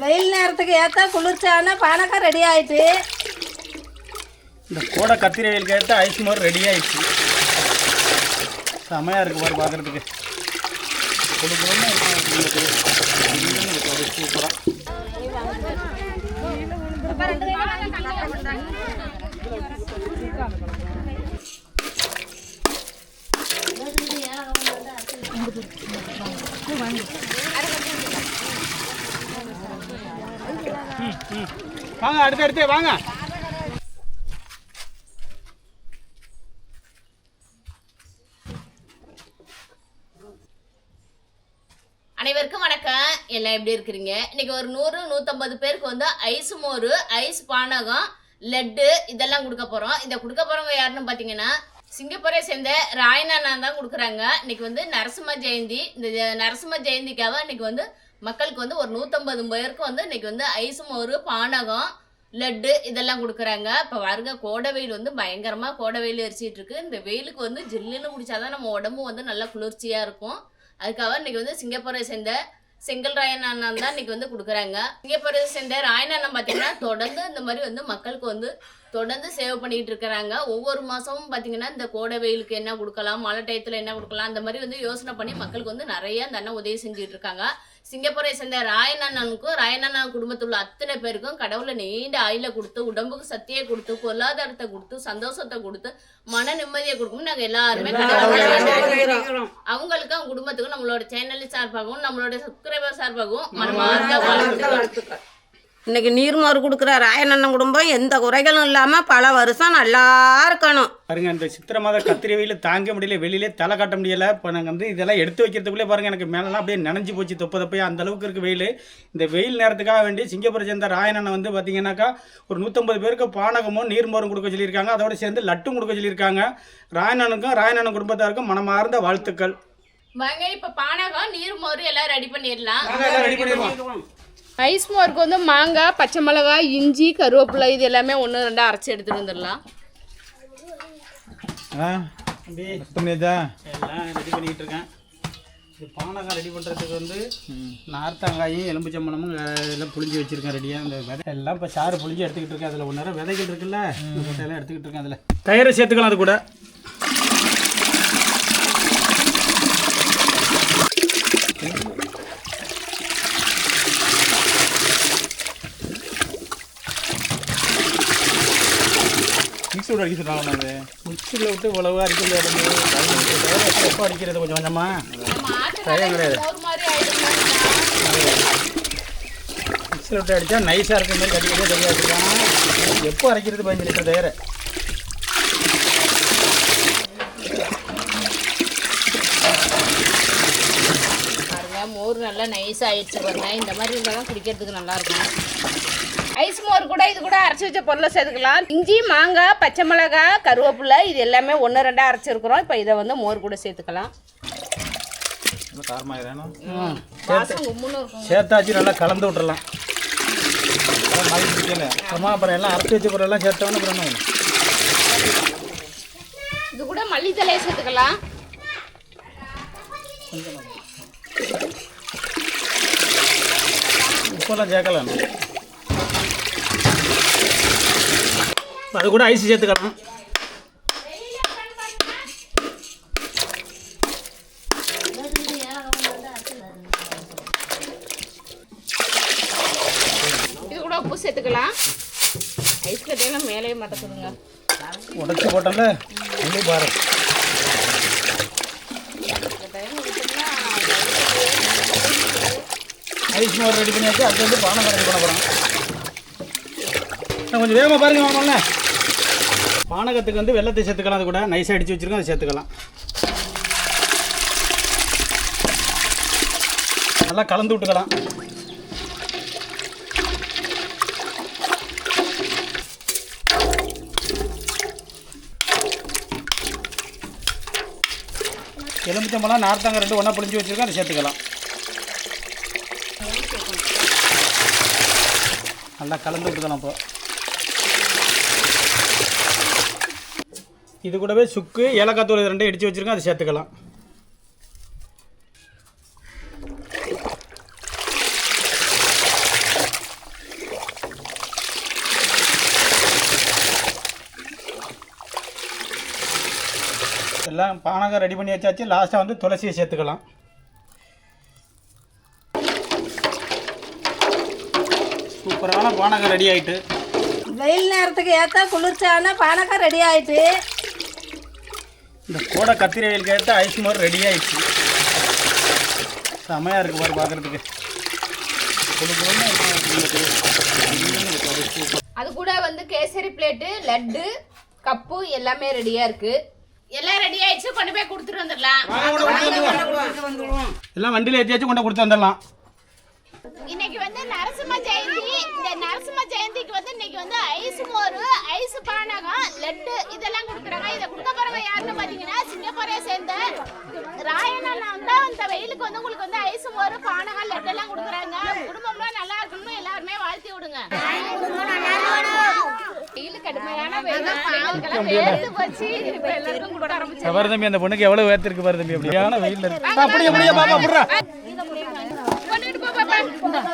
வெயில் நேரத்துக்கு ஏற்ற குளிர்ச்சியான பானக்கம் ரெடி ஆயிட்டு. இந்த கோடை கத்திரி வெயிலுக்கு ஏற்ற ஐஸ் மோர் ரெடி ஆயிடுச்சு. செமையாக இருக்கு பாரு பார்க்குறதுக்கு சூப்பராக வாங்க அடுத்து அடுத்து வாங்க. அனைவருக்கும் வணக்கம். எல்லாம் எப்படி இருக்கிறீங்க? இன்னைக்கு ஒரு நூறு நூற்றம்பது பேருக்கு வந்து ஐஸ் மோர் ஐஸ் பானகம் லட்டு இதெல்லாம் கொடுக்க போகிறோம் இதை கொடுக்க போகிறவங்க யாருன்னு பார்த்தீங்கன்னா சிங்கப்பூரை சேர்ந்த ராயனானா தான் கொடுக்குறாங்க. இன்னைக்கு வந்து நரசிம்ம ஜெயந்தி. இந்த நரசிம்ம ஜெயந்திக்காக இன்னைக்கு வந்து மக்களுக்கு வந்து ஒரு நூற்றம்பது பேருக்கு வந்து இன்னைக்கு வந்து ஐஸ் மோர் பானகம் லட்டு இதெல்லாம் கொடுக்குறாங்க. இப்போ வருங்க கோடை வெயில் வந்து பயங்கரமாக கோடை வெயில் எரிச்சிட்டு இருக்கு. இந்த வெயிலுக்கு வந்து ஜில்லுன்னு குடிச்சாதான் நம்ம உடம்பு வந்து நல்லா குளிர்ச்சியாக இருக்கும். அதுக்காக இன்னைக்கு வந்து சிங்கப்பூரை சேர்ந்த செங்கல் ராயன் அண்ணன் தான் இன்னைக்கு வந்து கொடுக்குறாங்க. சிங்கப்பூரை சேர்ந்த ராயன் அண்ணன் பார்த்தீங்கன்னா தொடர்ந்து இந்த மாதிரி வந்து மக்களுக்கு வந்து தொடர்ந்து சேவ் பண்ணிட்டு இருக்கிறாங்க. ஒவ்வொரு மாதமும் பார்த்தீங்கன்னா இந்த கோடை வெயிலுக்கு என்ன கொடுக்கலாம் மழை டயத்தில் என்ன கொடுக்கலாம் அந்த மாதிரி வந்து யோசனை பண்ணி மக்களுக்கு வந்து நிறைய அந்த அண்ணன் உதவி செஞ்சுட்டு இருக்காங்க. சிங்கப்பூரை சேர்ந்த ராயன் அண்ணனுக்கும் ராயன் அண்ணன் குடும்பத்தில் உள்ள அத்தனை பேருக்கும் கடவுளை நீண்ட ஆயில கொடுத்து உடம்புக்கு சக்தியை கொடுத்து பொருளாதாரத்தை கொடுத்து சந்தோஷத்தை கொடுத்து மன நிம்மதியை கொடுக்கும் நாங்கள் எல்லாருமே. அவங்களுக்கும் அவங்க குடும்பத்துக்கும் நம்மளோட சேனல் சார்பாகவும் நம்மளோட சப்ஸ்கிரைபர் சார்பாகவும் மனமார்ந்த வாழ்த்துக்கள். இன்னைக்கு நீர்மோர் கொடுக்குற ராயனண்ணன் குடும்பம் எந்த குறைகளும் இல்லாமல் பல வருஷம் நல்லா இருக்கணும். பாருங்க இந்த சித்திரை மாத கத்திரி வெயில் தாங்க முடியல வெளியிலே தலை காட்ட முடியல. இப்போ நாங்கள் வந்து இதெல்லாம் எடுத்து வைக்கிறதுக்குள்ளே பாருங்க எனக்கு மேலெல்லாம் அப்படியே நனைஞ்சு போச்சு தொப்ப தொப்பையா அந்த அளவுக்கு இருக்கு வெயில். இந்த வெயில் நேரத்துக்காக வேண்டி சிங்கப்பூரை சேர்ந்த ராயனண்ணன் வந்து பார்த்தீங்கன்னாக்கா ஒரு நூற்றம்பது பேருக்கு பானகமும் நீர்மோரும் கொடுக்க சொல்லியிருக்காங்க. அதோட சேர்ந்து லட்டும் கொடுக்க சொல்லியிருக்காங்க. ராயனனுக்கும் ராயனண்ணன் குடும்பத்தாருக்கும் மனமார்ந்த வாழ்த்துக்கள். வாங்க இப்ப பானகம் நீர் மோர் எல்லாம் ரெடி பண்ணிடலாம் ரெடி பண்ணிடுவோம் ஐஸ் மோருக்கு வந்து மாங்காய் பச்சை மிளகாய் இஞ்சி கருவேப்பிலை இது எல்லாமே ஒன்று ரெண்டு அரைச்சி எடுத்துட்டு வந்துடலாம். ஆ பண்ணியாச்சா? எல்லாம் ரெடி பண்ணிக்கிட்டு இருக்கேன். இது பானகம் ரெடி பண்ணுறதுக்கு வந்து நார்த்தங்காயும் எலும்புச்சம்பளமும் அஹ், எல்லாம் புளிஞ்சு வச்சுருக்கேன் ரெடியாக இந்த விதை எல்லாம் இப்போ சாறு புளிஞ்சு எடுத்துக்கிட்டு இருக்கேன். அதில் ஒன்று நேரம் விதைகள் இருக்குல்ல. இந்த விதையெல்லாம் எடுத்துக்கிட்டு இருக்கேன் அதில். தயிரை சேர்த்துக்கலாம் அது கூட. விட்டு அடிக்க சொல்கிறாங்க அது மிக்சியில் விட்டு இவ்வளவு அடிக்க முடியாது எப்போ அடிக்கிறது கொஞ்சம் கொஞ்சமாக தயம் கிடையாது மிக்சியில் மிக்ஸில் விட்டு அடித்தா நைஸாக இருக்கிற மாதிரி கட்டிக்கிட்டே தெரியாது வச்சுருக்காங்க எப்போ அரைக்கிறது பதினஞ்சு லிட்டர் தயார். மோர் நல்லா நைஸ் ஆயிடுச்சு பாருங்க. இந்த மாதிரி இருந்தால் தான் குடிக்கிறதுக்கு நல்லா ஐஸ் மோர் கூட இது கூட அரைச்சி வச்ச பொருளை சேர்த்துக்கலாம். இஞ்சி மாங்காய் பச்சை மிளகாய் கருவேப்பிலை இது எல்லாமே ஒன்று ரெண்டாக அரைச்சிருக்கிறோம். இப்போ இதை வந்து மோர் கூட சேர்த்துக்கலாம். சேர்த்தாச்சு நல்லா கலந்து விட்டுறலாம். அம்மா அப்புறம் எல்லாம் அரைச்சி வச்ச பொருளெல்லாம் சேர்த்தோன்னு அப்புறம் என்ன பண்ணும்? இது கூட மல்லித்தலையை சேர்த்துக்கலாம். உப்பெல்லாம் சேர்க்கலாம். அது கூட ஐஸ் சேர்த்துக்கலாம். இது கூட உப்பு சேர்த்துக்கலாம். ஐஸ் கட்டியெல்லாம் மேலேயே மாட்டக்குதுங்க உடச்சி போட்டோம்ல உள்ளே பாரு. ஐஸ் மோர் ரெடி பண்ணியாச்சு அடுத்து வந்து பானை ரெடி பண்ண போகிறோம் கொஞ்சம் வேகமாக பாருங்க வாங்கல பானகத்துக்கு வந்து வெள்ளத்தை சேர்த்துக்கலாம். அது கூட நைஸாக அடித்து வச்சுருக்கோம் அதை சேர்த்துக்கலாம். நல்லா கலந்து விட்டுக்கலாம். எலுமிச்சம்பழம் நார்த்தங்க ரெண்டு ஒன்றா புளிஞ்சு வச்சுருக்கோம் அதை சேர்த்துக்கலாம். நல்லா கலந்து விட்டுக்கலாம் இப்போ. இது கூடவே சுக்கு ஏலக்காய் தூள் ரெண்டு இடித்து வச்சுருக்கோம் அதை சேர்த்துக்கலாம். எல்லாம் பானகம் ரெடி பண்ணி வச்சாச்சு. லாஸ்ட்டாக வந்து துளசியை சேர்த்துக்கலாம். சூப்பரான பானகம் ரெடி ஆகிட்டு வெயில் நேரத்துக்கு ஏற்ற குளிர்ச்சான பானகம் ரெடி ஆகிட்டு இந்த கோடை கத்திரி வெயிலுக்கு ஏற்ற ஐஸ் மோர் ரெடி ஆயிடுச்சு. செமையாக இருக்கு பாரு பார்க்குறதுக்கு அது கூட வந்து கேசரி பிளேட்டு லட்டு கப்பு எல்லாமே ரெடியா இருக்கு. எல்லாம் ரெடி ஆயிடுச்சு கொண்டு போய் கொடுத்துட்டு வந்துடலாம். எல்லாம் வண்டியில் ஏற்றியாச்சும் கொண்டு கொடுத்து வந்துடலாம். இன்னைக்கு வந்து நரசிம்ம ஜெயந்தி. இந்த நரசிம்ம ஜெயந்திக்கு வந்து இன்னைக்கு வந்து ஐஸ் மோர் ஐஸ் பானகம் லட்டு இதெல்லாம் கொடுக்குறாங்க. இதை கொடுக்க போறவங்க யாருன்னு பாத்தீங்கன்னா சிங்கப்பூரை சேர்ந்த ராயன் அண்ணா வந்து இந்த வெயிலுக்கு வந்து உங்களுக்கு வந்து ஐஸ் மோர் பானகம் லட்டு எல்லாம் கொடுக்குறாங்க. குடும்பம்லாம் நல்லா இருக்கணும்னு எல்லாருமே வாழ்த்தி விடுங்க. வெயில் கடுமையான வெயில். பிள்ளைங்களுக்கெல்லாம் வேர்த்து போச்சு. இப்ப எல்லாருக்கும் கொடுக்க ஆரம்பிச்சு பாரு தம்பி அந்த பொண்ணுக்கு எவ்வளோ வேர்த்திருக்கு பாரு தம்பி அப்படியான வெயில் அப்படியே அப்படியே பாப்பா புடுறா கொண்டுட்டு போ பாப்பா கொண்டுட்டு போங்க போங்க கொஞ்சம் கொஞ்சமா வச்சு விடுங்க தான் லட்டு விடுங்க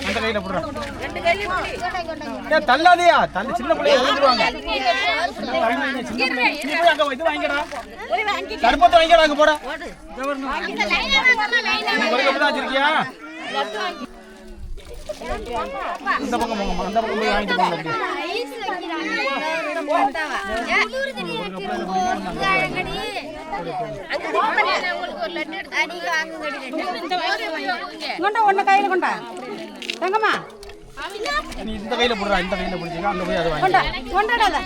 அந்த கையில் போடுறா தள்ளாதையா? தள்ளி சின்ன பிள்ளைய விழுந்துருவாங்க சின்ன பிள்ளை அங்கே இது வாங்கிடா தடுப்பத்தை வாங்கிடா அங்கே போட வச்சிருக்கியா? இந்த பக்கம் போங்கம்மா அந்த பக்கம் போய் வாங்கிட்டு போங்க கொண்டா ஒன்று கையில் கொண்டா. தங்கம்மா. நீ இந்த கையில் போடுறா இந்த கையில் பிடிச்சிக்க அங்கே போய் அதை வாங்கி கொண்டாடாத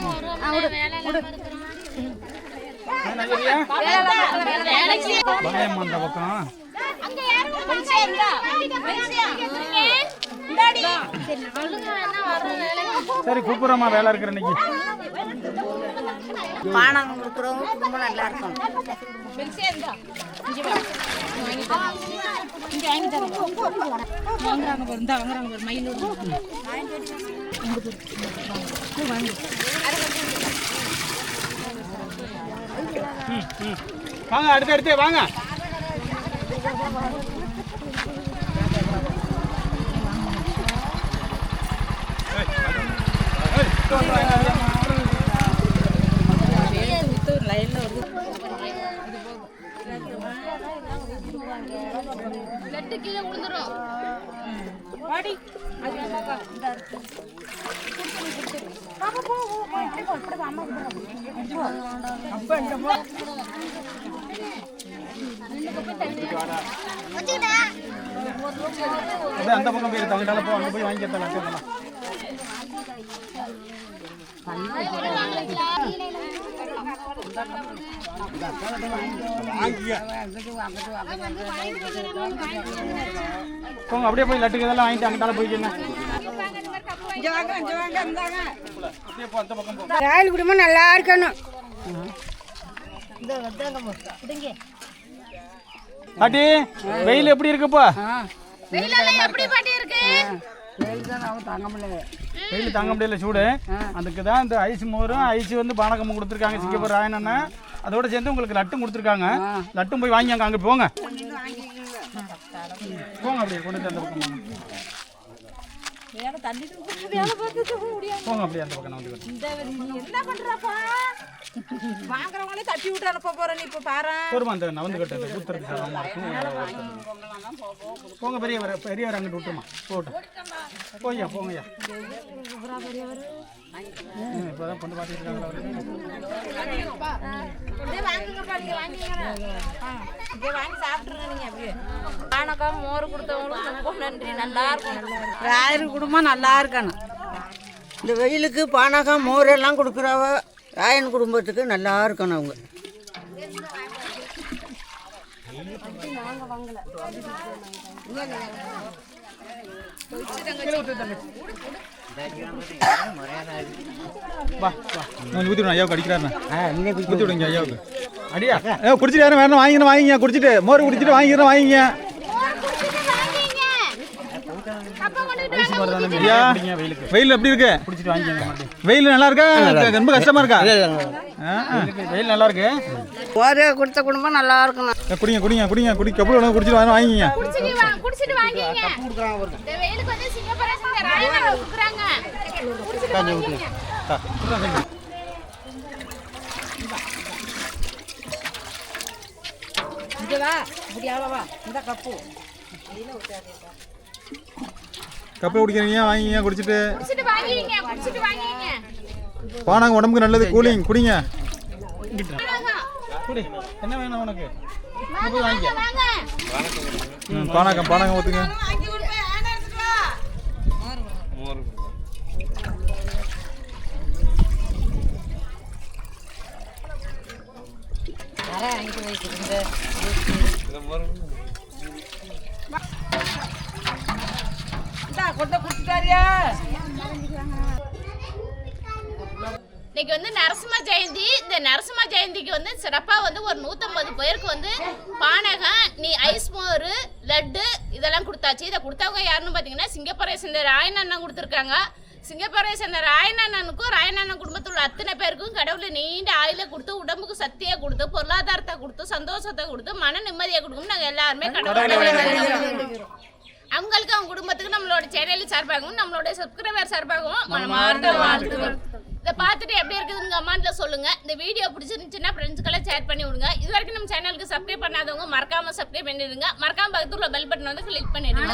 என்ன வர வேலை சரி கூப்பிடுறோம்மா வேலை இருக்கிற இன்னைக்கு. பானம் கொடுக்குறவங்க ரொம்ப நல்லா இருக்கும் வாங்க அடுத்து அடுத்து வாங்க லட்டு கீழே விழுந்துரும் அப்படியே அந்த பக்கம் போய் தங்கிட்டால போ அங்க போய் வாங்கிக்கலாம் போங்க அப்படியே போய் லட்டுக்கு இதெல்லாம் வாங்கிட்டு அங்கிட்டால போய்க்கங்க அப்படியே போ அந்த பக்கம் போ. ராயல் குடும்பம் நல்லா இருக்கணும். பாட்டி வெயில் எப்படி இருக்குப்பா வெயிலெல்லாம் எப்படி பாட்டி இருக்கு? வெயில் தாங்க முடியல. சூடு. அதுக்கு தான் இந்த ஐஸ் மோரும் ஐஸ் வந்து பானகமும் கொடுத்துருக்காங்க சிங்கப்பூர் ராயனண்ணா அதோட சேர்ந்து உங்களுக்கு லட்டும் கொடுத்துருக்காங்க. லட்டும் போய் வாங்கி அங்கே அங்கே போங்க. போங்க அப்படியே கொண்டு போங்க அப்படியே அந்த பக்கம் என்ன பண்றப்பா? வாங்குறவங்களே தட்டி விட்டு அனுப்ப போறேன் இப்ப பாரு. போருமா அந்த நவந்து கட்டு ஊத்துறது இருக்கும். போங்க பெரியவர் பெரியவர் அங்கிட்டு விட்டுருமா. போட்டும் போய்யா போங்கய்யா. ம், இப்பதான் பொண்ணு பார்த்துட்டு பானக்கம் மோர் கொடுத்தவங்களும் ரொம்ப நன்றி நல்லா இருக்கும் ராயல் குடும்பம் நல்லா இருக்கணும். இந்த வெயிலுக்கு பானகம் மோர் எல்லாம் கொடுக்குறவ ராயன் குடும்பத்துக்கு நல்லா இருக்கணும் அவங்க. ஊத்து தம்பி. வா வா. கொஞ்சம் ஊற்றி விடுங்க ஐயாவுக்கு அடிக்கிறாருண்ணா இன்னும் ஊற்றி விடுங்க ஐயாவுக்கு. அடியா? ஏ குடிச்சிட்டு யாரும் வேணும் வாங்கிங்க. குடிச்சிட்டு மோர் குடிச்சிட்டு வாங்கிக்கிறேன் வாங்கிங்க. வெயில் எப்படி இருக்கு. வெயில் நல்லா இருக்கா? ரொம்ப கஷ்டமா இருக்கா. வெயில் நல்லா இருக்கு? மோர் கொடுத்த குடும்பம் நல்லா இருக்கணும் ஏ, குடிங்க குடிங்க குடிங்க. குடி கப்பல் வேணும் குடிச்சிட்டு வாங்க வாங்கிங்க. வா இந்த கப்பு. குடிக்கிறீங்க வாங்கிங்க குடிச்சிட்டு. குடிச்சிட்டு வாங்கிங்க குடிச்சிட்டு வாங்கிங்க பானாங்க உடம்புக்கு நல்லது கூலிங் குடிங்க. குடி. என்ன வேணும் உனக்கு? வாங்க வாங்க ம், பானாக்கம் பானாக்கம் ஊற்றுங்க அரை வாங்கிட்டு வைக்கிறீங்க கொட்ட இன்னைக்கு வந்து நரசிம்ம ஜெயந்தி. இந்த நரசிம்ம ஜெயந்திக்கு வந்து சிறப்பாக வந்து ஒரு நூற்றம்பது பேருக்கு வந்து பானகம் நீ ஐஸ் மோர் லட்டு இதெல்லாம் கொடுத்தாச்சு. இதை கொடுத்தவங்க யாருன்னு பார்த்தீங்கன்னா சிங்கப்பூரை சேர்ந்த ராயன் அண்ணன் கொடுத்துருக்காங்க. சிங்கப்பூரை சேர்ந்த ராயன் அண்ணனுக்கும் ராயன் அண்ணன் குடும்பத்தில் உள்ள அத்தனை பேருக்கும் கடவுளை நீண்ட ஆயில கொடுத்து உடம்புக்கு சக்தியை கொடுத்து பொருளாதாரத்தை கொடுத்து சந்தோஷத்தை கொடுத்து மன நிம்மதியை கொடுக்கும் நாங்கள் எல்லாருமே கடவுளை அவங்களுக்கு அவங்க குடும்பத்துக்கு நம்மளோட சேனல் சார்பாகவும் நம்மளோட சப்ஸ்கிரைபர் சார்பாகவும் இதை பார்த்துட்டு எப்படி இருக்குதுன்னு கமெண்ட்ல சொல்லுங்க. இந்த வீடியோ பிடிச்சிருந்துச்சுன்னா ஃப்ரெண்ட்ஸ்க்கெல்லாம் ஷேர் பண்ணி விடுங்க. இது வரைக்கும் நம்ம சேனலுக்கு சப்ஸ்கிரைப் பண்ணாதவங்க மறக்காம சப்ஸ்கிரைப் பண்ணிடுங்க. மறக்காம பக்கத்துல பெல் பட்டன் வந்து கிளிக் பண்ணிடுங்க.